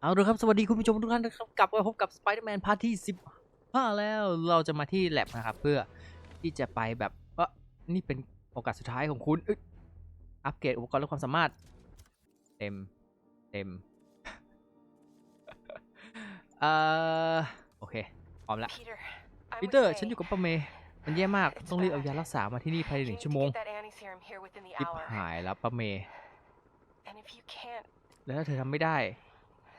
เอาละครับ สวัสดีคุณผู้ชมทุกท่านนะครับ กลับมาพบกับ Spider-Man พาร์ทที่ 15 แล้วเราจะมาที่แ a บนะครับ เพื่อที่จะไปแบบเออนี่เป็นโอกาสสุดท้ายของคุณอึ๊ดอัปเกรดอุปกรณ์และความสามารถ เต็ม เต็ม เอ่อ โอเค พร้อมแล้ว Peter, I ปี was เตอร์ saying, ฉันอยู่กับป้าเมย์มันแย่มาก ต้องรีบเอายารักษามาที่นี่ภายในห you นึ่ง need ชั่ว to โมง get that anti-serum here within the ทิบ hour. หายแล้วป้าเมย์ And if you can't, แล้วถ้าเธอทำไม่ได้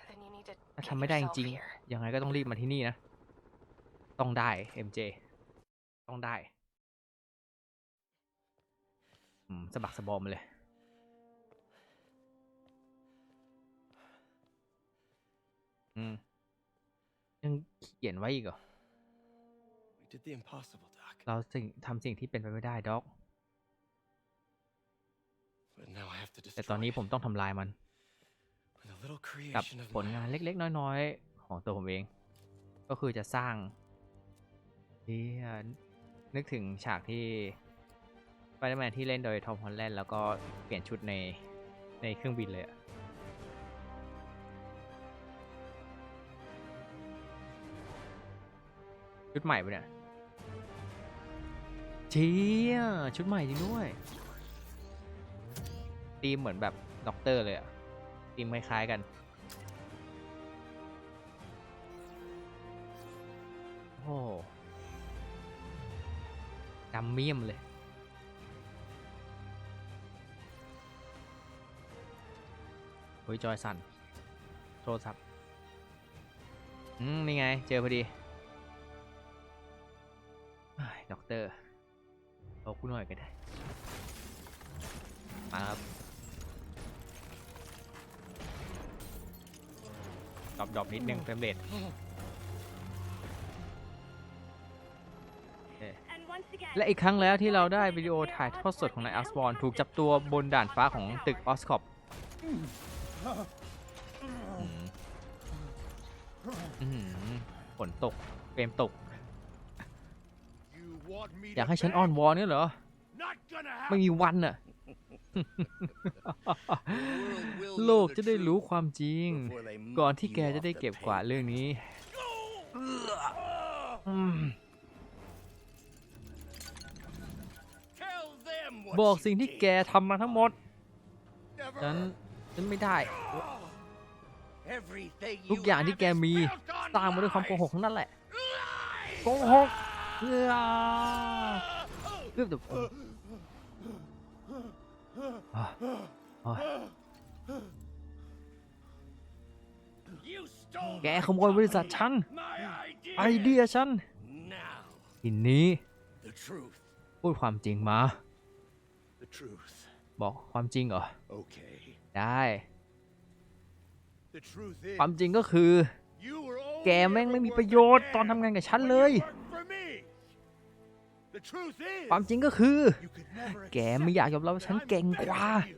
then you need to ถ้า get ทำไม่ได้จ yourself ริง here. ๆยังไงก็ต้องรีบมาที่นี่นะ ต้องได้ MJ ต้องได้อืมสะบักสะบอมมาเลย อืม ยังเขียนไว้อีกเหรอ We did the impossible, Doc. เราสิ่งทำสิ่งที่เป็นไปไม่ได้ด็อก But now I have to แต่ destroy ตอนนี้ผมต้องทำลายมัน with a little กับผลงานเล็กๆ น้อยๆ ของตัวผมเอง ก็คือจะสร้างที่นึกถึงฉากที่ไ p เดอร์แมนที่เล่นโดยทอมฮอลแลนด์แล้วก็เปลี่ยนชุดในในเครื่องบินเลยอะชุดใหม่ปะเนี่ยเชี่ยชุดใหม่จริงด้วยธีมเหมือนแบบด็อกเตอร์เลยอะ ธีมคล้ายๆกัน โอ้ดำเมี่ยมเลย โอ้ยจอยสันโทรศัพท์ อืม นี่ไง เจอพอดีด็อกเตอร์เอากูหน่อยก็ได้ มาครับ ดรอปดรอปนิดนึงเฟรมเรท And once again, และอีกครั้งแล้วที่เราได้วิดีโอถ่ายทอดสดของนายอัลสบอนถูกจับตัวบนด่านฟ้าของตึกออสคอปฝนตกเฟรมตก อยากให้ฉันอ้อนวอนเนี่ยเหรอ ไม่มีวันน่ะ โลกจะได้รู้ความจริง ก่อนที่แกจะได้เก็บกวาดเรื่องนี้อืมบอกสิ่งที่แกทำมาทั้งหมด ฉัน ฉันไม่ได้ ทุกอย่างที่แกมีสร้างมาด้วยความโกหกทั้งนั้นแหละโกหกเอ้อเรื่องเดี๋ยวอะอะ แกขโมยบริษัทฉัน ไอเดียฉันทีนี้พูดความจริงมา บอกความจริงเหรอ ได้ ความจริงก็คือ แกแม่งไม่มีประโยชน์ตอนทำงานกับฉันเลย ความจริงก็คือ you could never แกไม่อยากยอมรับว่า accept ฉัน that I'm เก่ง better กว่า than you.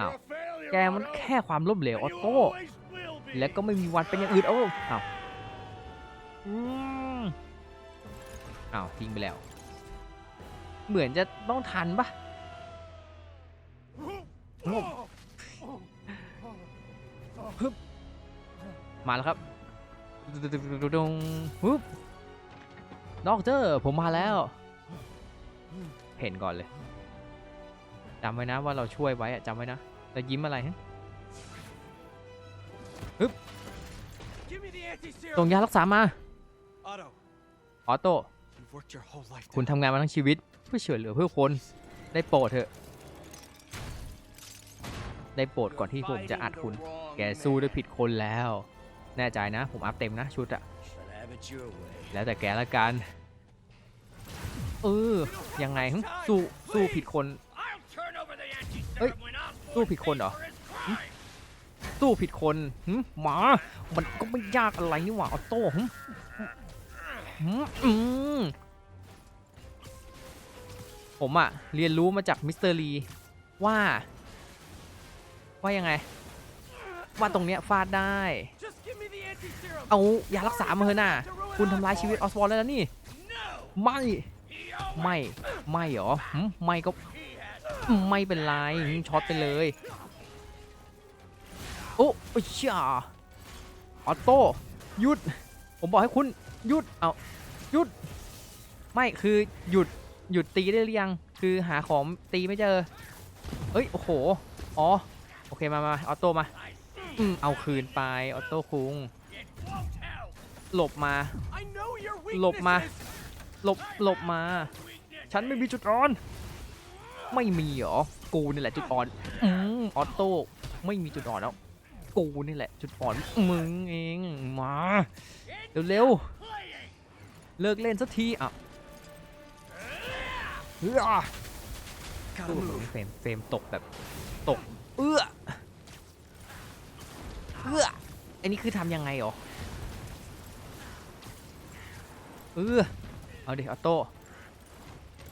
อ้าว You're a failure, แกมัน Otto, แค่ความล้มเหลว and ออ you โต้ always will be. และก็ไม่มีวันเป็นอย่างอื่นโอ้อ้าวอืมอ้าวทิ้งไปแล้ว เหมือนจะต้องทันปะงบฮึบมาแล้วครับดงฮึบด็อกเตอร์ผมมาแล้ว เห็นก่อนเลยจำไว้นะว่าเราช่วยไว้อะจำไว้นะแล้วยิ้มอะไรฮะ Give me the anti-serum. ส่งยารักษามา Otto, ออโต้ you've worked your whole life. คุณ to ทำงานมาทั้งชีวิต เพื่อช่วยเหลือเพื่อคน ได้โปรดเถอะ ได้โปรดก่อนที่ผมจะอัดคุณ แกสู้ด้วยผิดคนแล้ว แน่ใจนะ ผมอัพเต็มนะชุดอะ But have it your way. แล้วแต่แกละกัน เออ ยังไงหึสู้สู้ผิดคน I'll turn over the anti-serum Ê, when Osborn สู้ผิดคนเหรอ สู้ผิดคนหึหมา มันก็ไม่ยากอะไรนี่หว่าออโต้หึหึอืมผมอะเรียนรู้มาจากมิสเตอร์ลีว่า ว่ายังไง ว่าตรงเนี้ยฟาดได้ เอายารักษามาเถอะน่ะ คุณทำลายชีวิตออสบอลแล้วนี่ ไม่ ไม่ไม่หรอไม่ก็ไม่เป็นไรช็อตไปเลยโอ้ยช่าออโต้หยุด ผมบอกให้คุณหยุดเอาหยุด ไม่คือหยุดหยุดตีได้หรือยัง คือหาของตีไม่เจอ เอ้ยโอ้โหอ๋อโอเคมามาออโต้มาอืมเอาคืนไปออโต้คุงหลบมา หลบมา หลบหลบมา ฉันไม่มีจุดอ่อน ไม่มีเหรอ กูนี่แหละจุดอ่อนอืมออโต้ไม่มีจุดอ่อนแล้ว กูนี่แหละ จุดอ่อน มึงเองมาเร็วๆเลิกเล่นสักทีอะเอื้อตู้เฟรมเฟรมตกแบบตก เอื้อเอื้ออันนี้คือทำยังไงหรอ เอื้อ เอาดิออโต้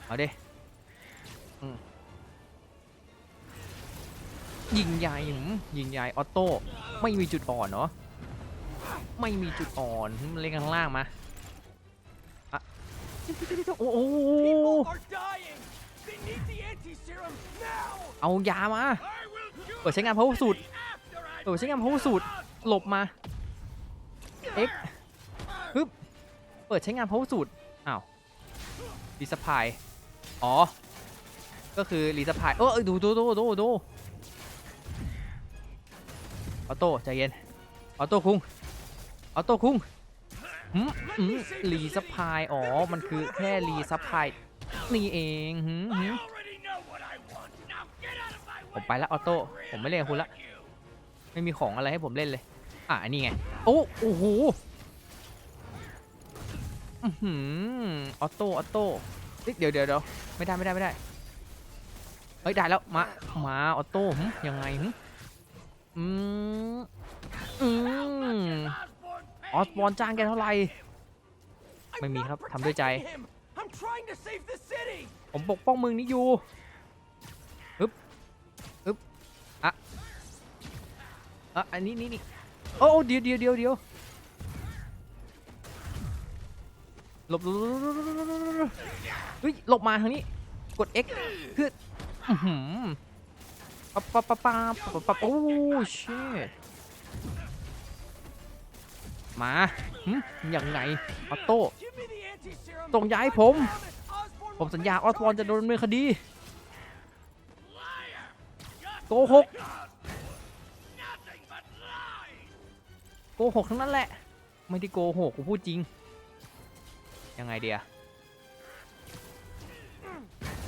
เอาดิอืมยิงใหญ่หืมยิงใหญ่ออโต้ ไม่มีจุดอ่อนเนาะไม่มีจุดอ่อนหืมเล่นข้างล่างมาอะโอ้โห People are dying. They need the anti-serum now. เอายามา I will do เปิดใช้งาน power suit after I เปิดใช้งาน power suit หลบมา X ฮึบเปิดใช้งาน power suit อ้าวรีีสพายอ๋อ ก็คือรีสพายเออดูดูดูดูดูออโต้ใจเย็นออโต้คุงออโต้คุงหืมหืมรีสพายอ๋อ มันคือแค่รีสพายนี่เองหืมหืมผมไปละออโต้ผมไม่เล่นคุณละ ไม่มีของอะไรให้ผมเล่นเลย อะอันนี่ไง โอ้โอ้โห อื้อหือออโต้ออโต้เฮ้ยเดี๋ยวเดี๋ยวเดี๋ยวไม่ได้ไม่ได้ไม่ได้เฮ้ยได้แล้วมามาออโต้หึยังไงหึอืมอืม Osborn, ออสบอลจ้างแกเท่าไหร่ I'm ไม่มี not ครับทำด้วยใจ protecting him. I'm trying to save the city. ผมปกป้องมึงนี่อยู่ฮึบฮึบอะอะอันนี้นี่นี่โอ้เดี๋ยวเดี๋ยวเดี๋ยวเดี๋ยว หลบเฮ้ยหลบมาทางนี้ กด X คือปับปับปับปับปับโอ้เชิมาอย่างไงออโต้ตรงย้ายผม ผมสัญญาออสบอลจะโดนดำเนินคดีโกหกโกหกทั้งนั้นแหละ ไม่ได้โกหกกูพูดจริง ยังไงเดีย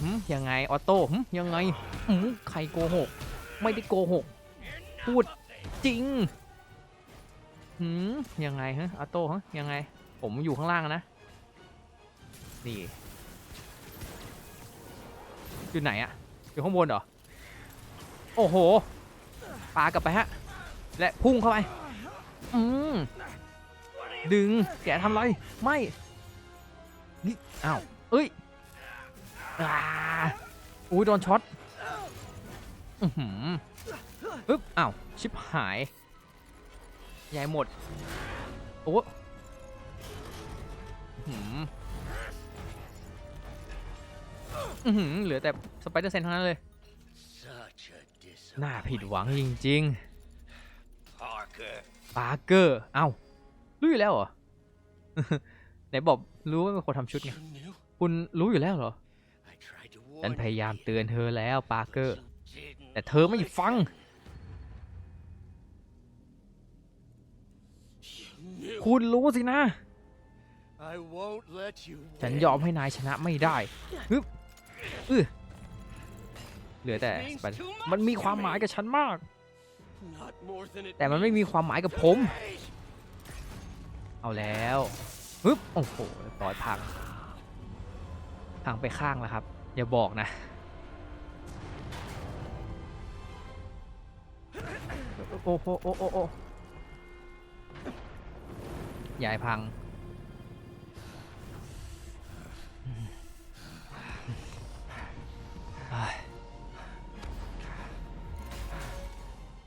หืมยังไงออโต้หืมยังไงหืมใครโกหก ไม่ได้โกหก พูดจริงหืมยังไงฮะออโต้ฮะยังไง ผมอยู่ข้างล่างนะ นี่อยู่ไหนอะอยู่ข้างบนเหรอ โอ้โหปากลับไปฮะ และพุ่งเข้าไป อืมดึง แกทำไร ไม่ นี่อ้าวเอ้ยอ่าอุ้ยโดนช็อตอือหือปึ๊บอ้าวชิบหายใหญ่หมดโอ้อื้อหืออือหือเหลือแต่สไปเดอร์เซนเท่านั้นเลย Such a น่าผิดหวังจริงๆ Parker. ปาร์เกอร์ เอ้ารู้อยู่แล้วเหรอไห นบอกรู้ว่าเป็นคนทำชุดไง คุณรู้อยู่แล้วเหรอ ฉันพยายามเตือนเธอแล้วปาร์เกอร์ แต่เธอไม่ฟัง คุณรู้สินะ ฉันยอมให้นายชนะไม่ได้ฮึบอื้อเหลือแต่ มันมีความหมายกับฉันมาก แต่มันไม่มีความหมายกับผม เอาแล้ว ฮึบโอ้โหต่อยพังพังไปข้างแล้วครับ อย่าบอกนะโอ้โหโอ้โอ้โอ้ยายพัง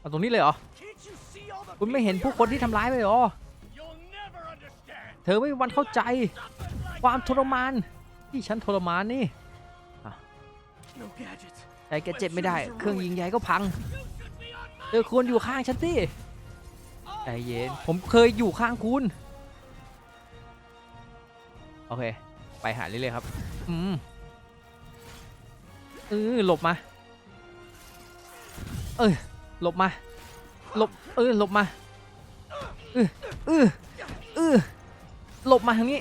เอาตรงนี้เลยเหรอ Can't you see all the คุณไม่เห็น people ผู้คนที่ทำร้ายเลยเหรอ ธอไม่มีวันเข้าใจความทรมานที่ฉันทรมานนี่ No gadgets. แต่แกเจ็บไม่ได้ เครื่องยิงใหญ่ก็พัง เธอควรอยู่ข้างฉันสิแต่ใจเย็น ผมเคยอยู่ข้างคุณ โอเค ไปหาเรื่อยๆครับ อืมเออหลบมา เออหลบมา หลบ เออหลบมา เออเออเออ หลบมาทางนี้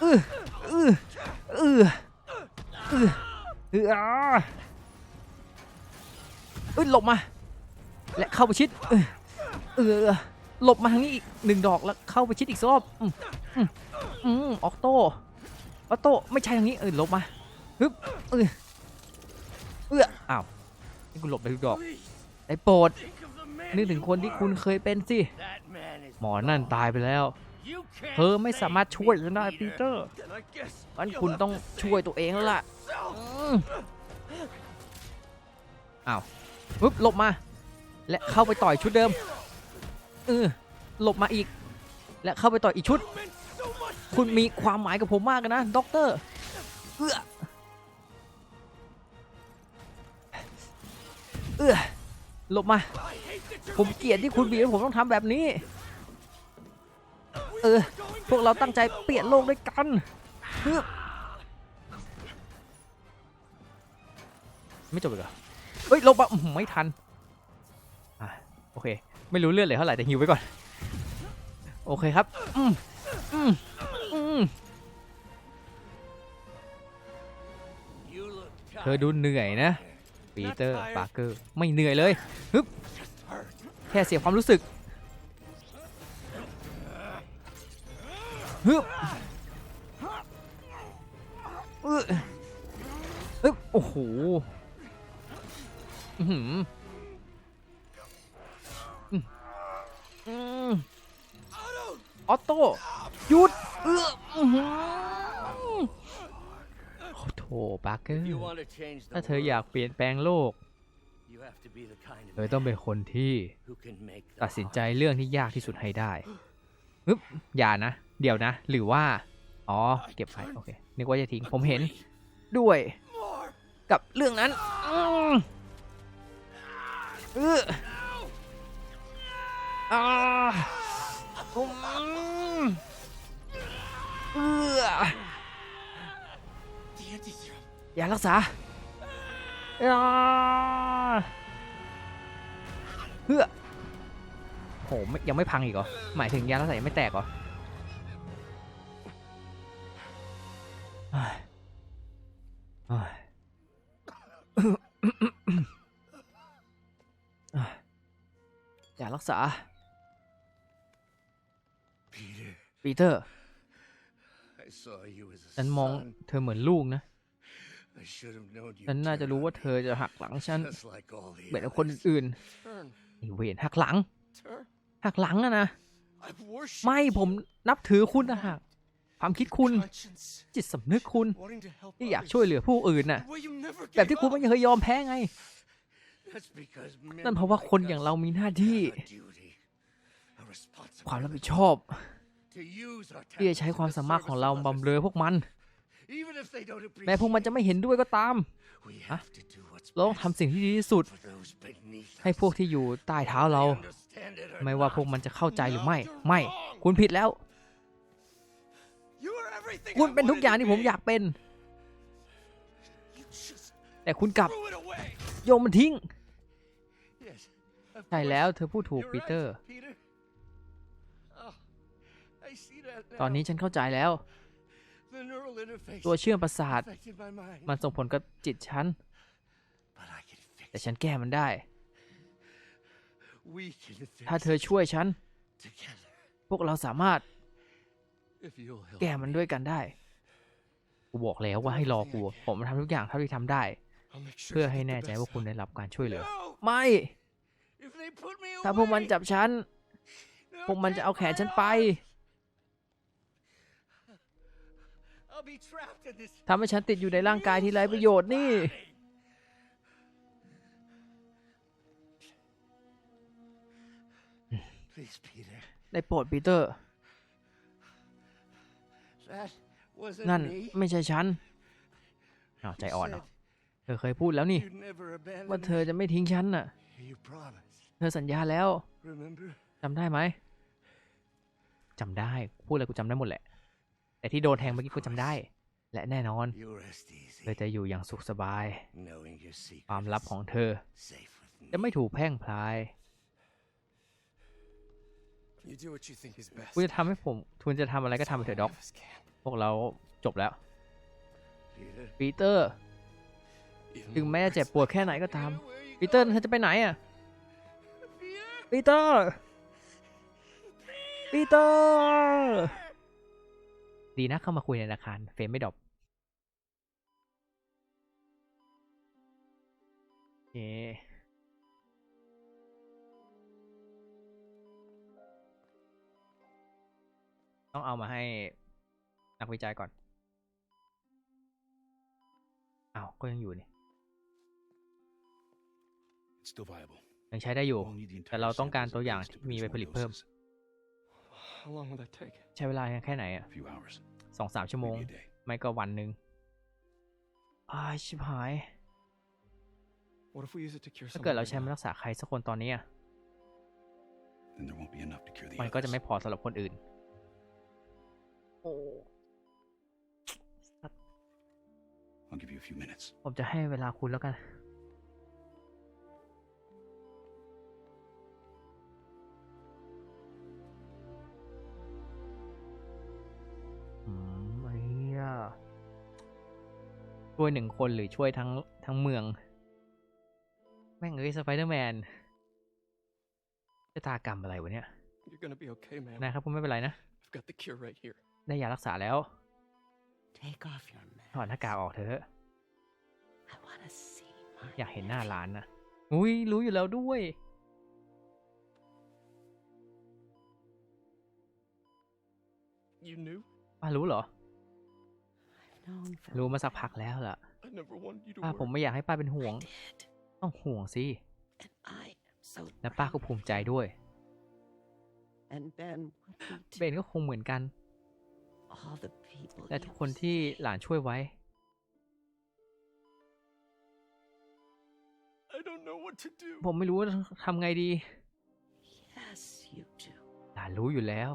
เออเออเออเออเอออ่าเอ้ยหลบมา และเข้าไปชิดเออเออหลบมาทางนี้อีกหนึ่งดอกแล้วเข้าไปชิดอีกรอบอืมอืมอืมออกโต้ออโต้ไม่ใช่ทางนี้เออหลบมาฮึบเออเอออ้าวนี่กูหลบไปทุกดอกไอ้โปรดนึกถึงคนที่คุณเคยเป็นสิหมอนั่นตายไปแล้ว เธอไม่สามารถช่วยฉันได้ปีเตอร์งั้นคุณต้องช่วยตัวเองแล้วล่ะอ้าวปึ๊บหลบมา และเข้าไปต่อยชุดเดิมเออหลบมาอีก และเข้าไปต่อยอีกชุด คุณมีความหมายกับผมมากนะด็อกเตอร์เอื้อเอื้อหลบมา ผมเกลียดที่คุณบีบให้ผมต้องทำแบบนี้ เออ พวกเราตั้งใจเปลี่ยนโลกด้วยกันฮ้ยไม่จบอีกเหรอเฮ้ยลงมาอื้อหือไม่ทันอะโอเค ไม่รู้เลือดเหลยเท่าไหร่แต่ฮิวไว้ก่อน โอเคครับ อืมอืมอืมเธอดูเหนื่อยนะ ปีเตอร์ปาร์เกอร์ ไม่เหนื่อยเลยฮึบแค่เสียความรู้สึก ฮึบเออฮึบโอ้โหอื้อหืออืมอืมออโต้หยุดเอออื้อหือโอ้โถปาร์เกอร์ You want to change the ถ้าเธออยากเปลี่ยนแปลงโลก world, you have to be the kind เธ of อต้องเป็นคนที่ man who can make the ตัดสินใจ hard เรื่องที่ยากที่สุดให้ได้ปึ๊บอย่านะ เดี๋ยวนะ หรือว่า อ๋อ เก็บไว้โอเค นึกว่าจะทิ้ง ผมเห็น ด้วย more. กับเรื่องนั้นอืมเอออ่าอืมเออ The anti-serum. อย่ารักษาอ่าเพื่อโหไม่ยังไม่พังอีกเหรอ หมายถึงยารักษายังไม่แตกเหรอ ษา Peter, ปีเตอร์ I saw you as a ฉันมอง son. เธอเหมือนลูกนะ I should have known you. ฉันน่าจะรู้ว่าเธอจะหักหลังฉัน Just like all the เหมือนกับคน others. อื่น Turn, ๆไอ้เวรหักหลัง turn. หักหลังอะนะ I've worshipped ไม่ผมนับถือคุณนะฮะความคิดคุณ conscience, จิตสำนึกคุณ wanting to help ที่อยาก others. ช่วยเหลือผู้อื่นน่ะ The way you never แบบ gave ที่คุณ up. ไม่เคยยอมแพ้ไง That's because men นั่นเพราะว่า like คนอย่าง us เรามีหน้าที่ have a duty, a ความรับผิ responsibility ดชอบ to use our ที่จะใช้ talents ความ in the สามารถของเรา service of บำเรอ others. พวกมัน Even if they don't แม้พวกมันจะ appreciate ไม่เห็นด้วยก็ตาม it, we have to do what's เราต้อง best ทำสิ่งที่ดีที่สุด for those beneath ให้ us. พวกที่อยู่ใต้เท้าเรา They understand it or ไม่ว่า not. พวกมันจะเข้าใจหรือไม่ No, you're ไม่ wrong. คุณผิดแล้ว You are everything คุณ I เป็นทุก wanted อย่าง to ที่ผม be. อยากเป็น You just แต่คุณกลับ threw it away. โยนมันทิ้ง Yes, of ใช่ course. แล้วเธอพูดถูก You're ปี right, เตอร์ Peter. Oh, I see that ตอน now. นี้ฉันเข้าใจแล้ว The neural interface ตัวเชื่อมประสาท affected my mind. มันส่งผลกับจิตฉัน But I can fix แต่ it. ฉันแก้มันได้ We can fix ถ้าเธอ it ช่วยฉัน together. พวกเราสามารถ If you'll help แก้มันด้วยกันได้ กูบอกแล้วว่าให้รอกู ผมทำทุกอย่างเท่าที่ทำได้ I'll make sure เพื่อ to ให้ get the แน่ใจ best ว่าคุณ out. ได้รับการช่วยเหลือ No! ไม่ ถ้าพวกมัน away, จับฉัน they'll พวกมันจะ take เอาแขน my ฉันไป arms. I'll be trapped in this ทำให้ฉันติดอยู่ในร่างกายที่ไร้ประโยชน์นี่ body. Please, Peter. ได้โปรดปีเตอร์ That wasn't นั่น me. ไม่ใช่ฉันอ้าวใจอ่อนเหรอเธอเคยพูดแล้วนี่ You'd never abandon ว่าเธอ me. จะไม่ทิ้งฉันน่ะ You promised. เธอสัญญาแล้ว Remember? จำได้ไหมจำได้ พูดอะไรกูจำได้หมดแหละ แต่ที่โดนแทงเมื่อกี้กูจำได้ และแน่นอน You rest easy, เธอจะอยู่อย่างสุขสบาย knowing your ความ secret ลับของเธอ safe with จะ me. ไม่ถูกแพร่งพลาย You do what you think is best. คุณจะทำให้ผมคุณจะทำอะไรก็ทำไปเถอะด็อก None of us can. พวกเราจบแล้ว Peter, ปีเตอร์ Even ถึง though แม้ it จะเจ็บ hurts ปวด like แค่ไหนก็ตาม Peter, where you ปีเตอร์ going? เธอจะไปไหนอะ Peter? ปีเตอร์ ปีเตอร์ ดีนะเข้ามาคุยในอาคาร เฟรมไม่ดรอปโอเคต้องเอามาให้นักวิจัยก่อน อ้าว ก็ยังอยู่นี่ It's still viable. ยังใช้ได้อยู่ We'll need the แต่ entire เราต้องการ samples ตัว of อย่าง these ที่ to มี produce ไปผ more ลิตเพิ่ม doses. How long will that take? ใช้เวลาแค่ไหนอะ A few hours, สองสามชั่วโมง maybe a day. ไม่ก็วันหนึ่งอ้ายชิบหาย What if we use it to cure ถ้า someone เกิดเรา right ใช้มา now? รักษาใครสักคนตอนนี้อะ Then there won't be enough to cure the มันก็จะ others. ไม่พอสำหรับคนอื่น โอ้ I'll give you a few minutes. ผมจะให้เวลาคุณแล้วกัน ช่วยหนึ่งคนหรือช่วยทั้งทั้งเมือง แม่งเอ้ยสไปเดอร์แมนชะตากรรมอะไรวะเนี่ย You're gonna be okay, man. นะครับผมไม่เป็นไรนะ I've got the cure right here. ได้ยารักษาแล้ว take off your ถอด mask. หน้ากากออกเถอะ I want to see my อยากเห็นหน้าร้านนะอุ้ยรู้อยู่แล้วด้วย You knew? ป้ารู้เหรอ I've known for รู้ a มาสัก while. พักแล้วล่ะ I never wanted you to ป้าผม worry. ไม่อยากให้ป้าเป็นห่วง I did, ต้องห่วงสิ and I am so และป้าก็ proud ภูมิ of ใจ you. ด้วย And Ben would be เบนก็คงเหมือนกัน too. All the people และทุก you คนที่ saved. หลานช่วยไว้ I don't know what to do. ผมไม่รู้ว่าทำไงดี Yes, you do. หลานรู้อยู่แล้ว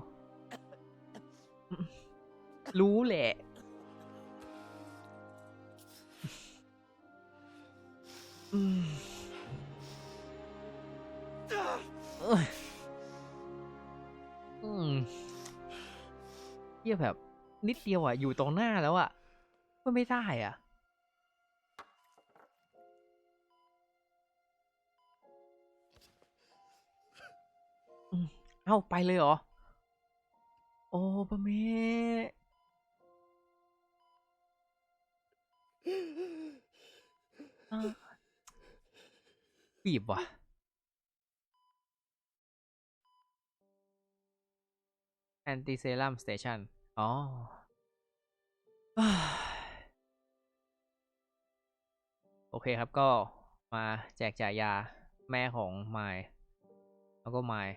รู้แหละ นิดเดียวอะ อยู่ตรงหน้าแล้วอะก็ไม่ได้อะ เอ้า ไปเลยเหรอ โอ้ปะเมอ่าบีบว่ะแอนติเซรัมสเตชัน อ๋อโอเคครับก็มาแจกจ่ายยาแม่ของไมล์แล้วก็ไมล์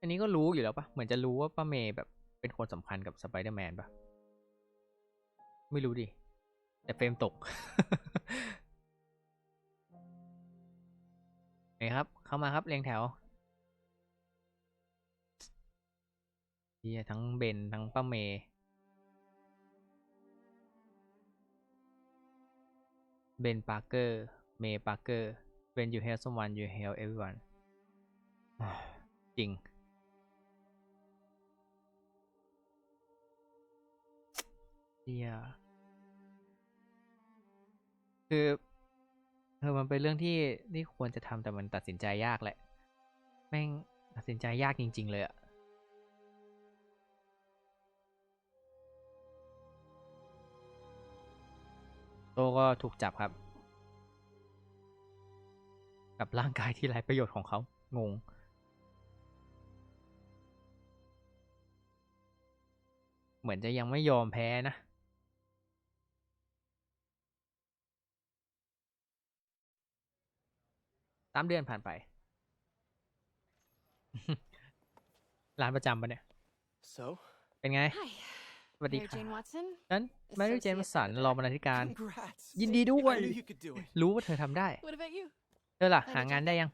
อันนี้ก็รู้อยู่แล้วปะเหมือนจะรู้ว่าป้าเมย์แบบเป็นคนสำคัญกับสไปเดอร์แมนปะไม่รู้ดิ แต่เฟรมตกนี่ครับ เข้ามาครับเรียงแถว เหียทั้งเบนทั้งป้าเมย์เบนปาร์เกอร์ เมย์ปาร์เกอร์ when you help someone you help everyone จริง เฮียคือเออมันเป็นเรื่องที่ที่ควรจะทำแต่มันตัดสินใจยากแหละ แม่งตัดสินใจยากจริง ๆ เลยอะ โตก็ถูกจับครับ กับร่างกายที่ไร้ประโยชน์ของเขา งง เหมือนจะยังไม่ยอมแพ้นะสามเดือนผ่านไป ร้านประจำปะเนี่ย So, เป็นไง Hi, สวัสดี Mary ค่ะ Jane Watson. ฉันแมรี่เจน Associate สัน Editor. รองบรรณาธิการ congrats. ยินดีด้วย I knew you could do it. รู้ว่าเธอทำได้ What about you? เธอล่ะไปเลยหางานจ้ะได้ยัง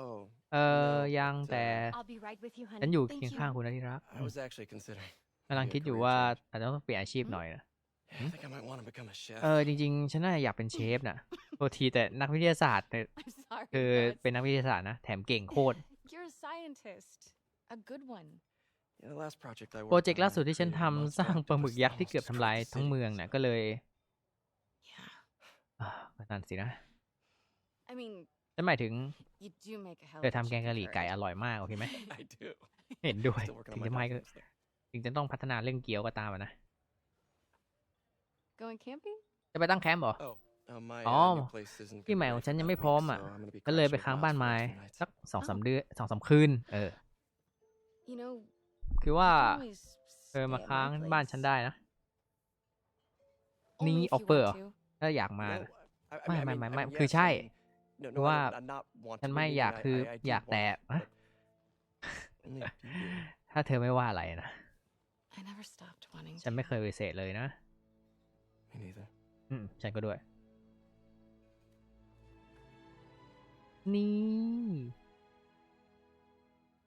Oh, เออ no, ยัง but, แต่ uh, I'll be right with you, ฉัน honey. อยู่ Thank เคียง you. ข้างคุณนะที่รัก I was actually considering. กำลัง maybe a คิดอยู่ career ว่า change. อาจจะต้องเปลี่ยนอาชีพหน่อยนะ I think I might want to become a chef. เออจริงๆ ฉันน่าจะอยากเป็นเชฟน่ะโทษทีแต่นักวิทยาศาสตร์เนี่ย I'm sorry. คือ no, it's- เป็นนักวิทยาศาสตร์นะ แถมเก่งโคตร โปร worked เจกต์ on, ล่า I สุดที่ฉัน created ทำ monster สร้างปลาหมึก octopus ยักษ์ that ที่เกือบ almost ทำลาย destroyed ทั้ง city. เมืองน่ะก็เลย Yeah. อ่าก็นั่นสินะ I mean, ฉันหมายถึง you do make a hell เธ of อ a ทำแกงกะหรี่ไก่อร่อยมาก โอเคไหม I do. เห็นด้วย Still working ถึ on ง my จะไม่ก็ confidence there. ถึงจะต้องพัฒนาเรื่องเกี๊ยวก็ตามอะนะ Going camping? จะไปตั้งแคมป์เหรอ Oh, uh, my อ๋อ uh, new place isn't ที่ gonna ใหม่ be ของ ready ฉัน for ยัง about ไม่ a พร้อม week, อะ so I'm gonna be ก็เลยไป crashing ค้าง at บ้าน Bob's ไม้ for a few nights. สักสองสาม Oh. เดือนสองสามคืน เออ You know, คือ you ว่า can always เธอ stay มา at ค้าง my บ้านฉันได้ place. นะ Only นี่ if you ออฟเปอร์ want to. ถ้าอยากมา No, นะ I- I ไม่ mean- I ไม่ mean- ไม่ I ไม่ mean, คือ yes, ใช่ I mean, no, คือ no, ว่า I'm- I'm not wanting ฉัน to, ไม่ meaning อยาก I- คือ I- I do อยากแต่ want, ฮะ but only if you do. ถ้าเธอไม่ว่าอะไรนะ I never stopped wanting ฉัน to. ไม่เคยปฏิเสธเลยนะ Me neither. อืมฉันก็ด้วย นี่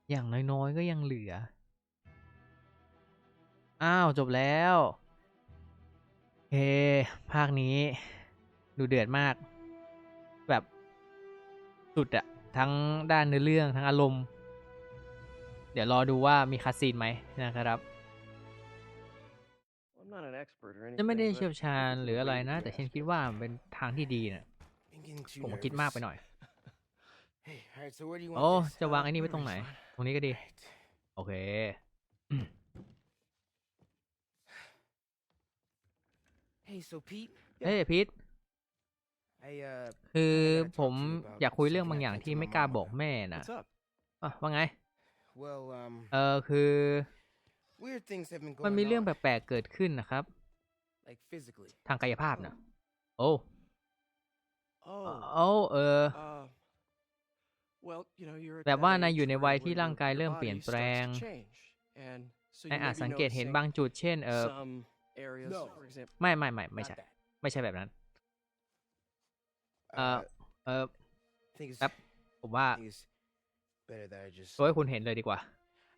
อย่างน้อยๆก็ยังเหลือ อ้าว จบแล้วเฮ้ภาคนี้ ดูเดือดมาก แบบสุดอะทั้งด้านเนื้อเรื่องทั้งอารมณ์ เดี๋ยวรอดูว่ามีคัสซีนไหมนะครับ I'm not an expert or จะไม่ได้ anything, เชี่ยว but ชาญ it's a หรืออะไร way to นะ do แต่ it. ฉันคิดว่ามันเป็นทางที่ดีนะ I'm getting too ผมคิดมากไป nervous. หน่อย Hey, alright, so where do you โอ้ want this? จะวางไอ้นี่ไว้ตรงไหน ตรงนี้ก็ดี Right. โอเค Hey, so Pete, เฮ้ยพีท I uh คือ kinda gotta ผม talk to you about อยากคุยเรื่อง something บาง I อย่าง think ที่ to ไม่ my กล้า mom บอก about. แม่นะ What's up? อะว่าไง Well, um เออคือ weird things have been มัน going มีเรื่อง on, แปลกๆเกิดขึ้นนะครับ like physically. ทางกายภาพนะโอ้ Oh, โอ้เออ uh, well, you know, you're at แบบ that ว่านาย age อยู่ใน where- วัย where ที่ your- ร่างกาย your เริ่ม body เปลี่ยนแปล starts ง to change. And so นาย you อาจ may be สังเกตเห็น noticing บางจุดเช่นเออ some areas, No. for example. ไม่ไม่ไม่ไม่ Not ใช่ that. ไม่ใช่แบบนั้น Uh, Uh, เออ I think it's, ครับผมว่า I think it's better that I just โชว์ให้คุณเห็นเลยดีกว่า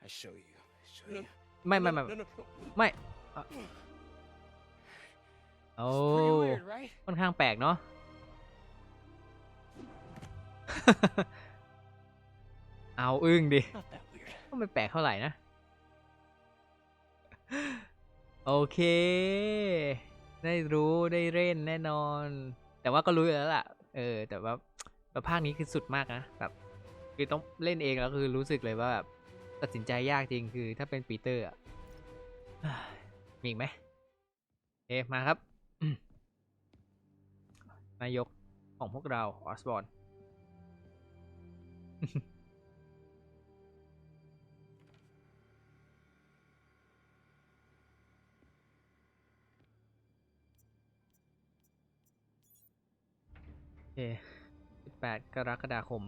I show you. I show No. you. ไม่ไม่ไม่ No, no, no. ไม่อะโอ้ It's pretty weird, right? ค่อนข้างแปลกเนาะ เอาอึ้งดิ Not that weird. ก็ไม่แปลกเท่าไหร่นะ โอเค ได้รู้ได้เล่นแน่นอน แต่ว่าก็รู้อยู่แล้วล่ะ เออ แต่ว่าแบบภาคนี้คือสุดมากนะ แบบคือต้องเล่นเองแล้วคือรู้สึกเลยว่าแบบตัดสินใจยากจริงคือถ้าเป็นปีเตอร์อะมีอีกไหมเอมาครับ นายกของพวกเราออสบอน ค18 กรกฎาคม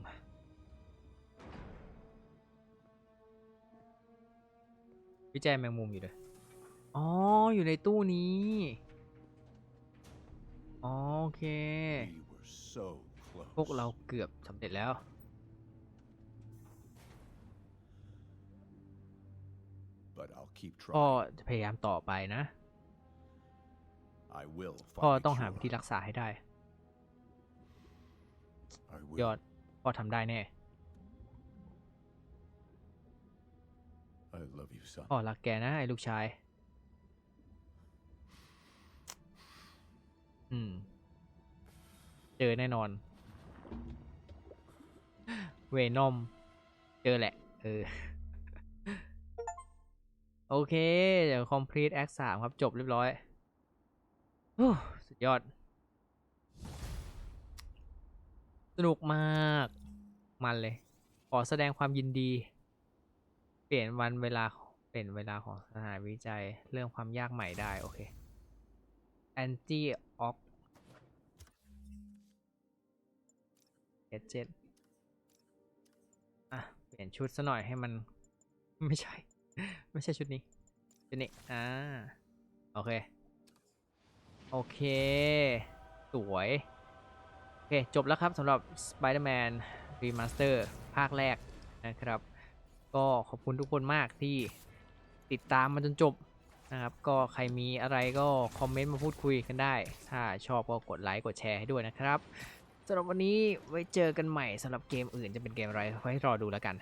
วิจัยแมงมุมอยู่เลยอ๋อ อยู่ในตู้นี้ อ๋อ โอเค We were so close. พวกเราเกือบสำเร็จแล้ว But I'll keep พ่อ trying. จะพยายามต่อไปนะ I will พ่อ find a ต้องหา cure. วิธีรักษาให้ได้ I ย will. อดพ่อทำได้แน่ I love you, son. พ่อรักแกนะไอ้ลูกชาย อืม เจอแน่นอน เวนอม เจอแหละ เออ โอเค เดี๋ยว complete act 3 ครับ จบเรียบร้อยโอ้สุดยอด สนุกมาก มันเลย ขอแสดงความยินดี เปลี่ยนวันเวลาเปลี่ยนเวลาของสถานวิจัยเรื่องความยากใหม่ได้ โอเค anti ox gadget อะ เปลี่ยนชุดซะหน่อยให้มัน ไม่ใช่ ไม่ใช่ชุดนี้ ชุดนี้ อ่า โอเค โอเค สวย อเค จบแล้วครับสำหรับ Spider-Man Remaster ภาคแรกนะครับ ก็ขอบคุณทุกคนมากที่ติดตามมาจนจบนะครับ ก็ใครมีอะไรก็คอมเมนต์มาพูดคุยกันได้ ถ้าชอบก็กดไลค์กดแชร์ให้ด้วยนะครับสำหรับวันนี้ไว้เจอกันใหม่สำหรับเกมอื่นจะเป็นเกมอะไรไว้รอดูแล้วกัน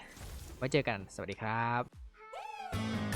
ไว้เจอกันสวัสดีครับ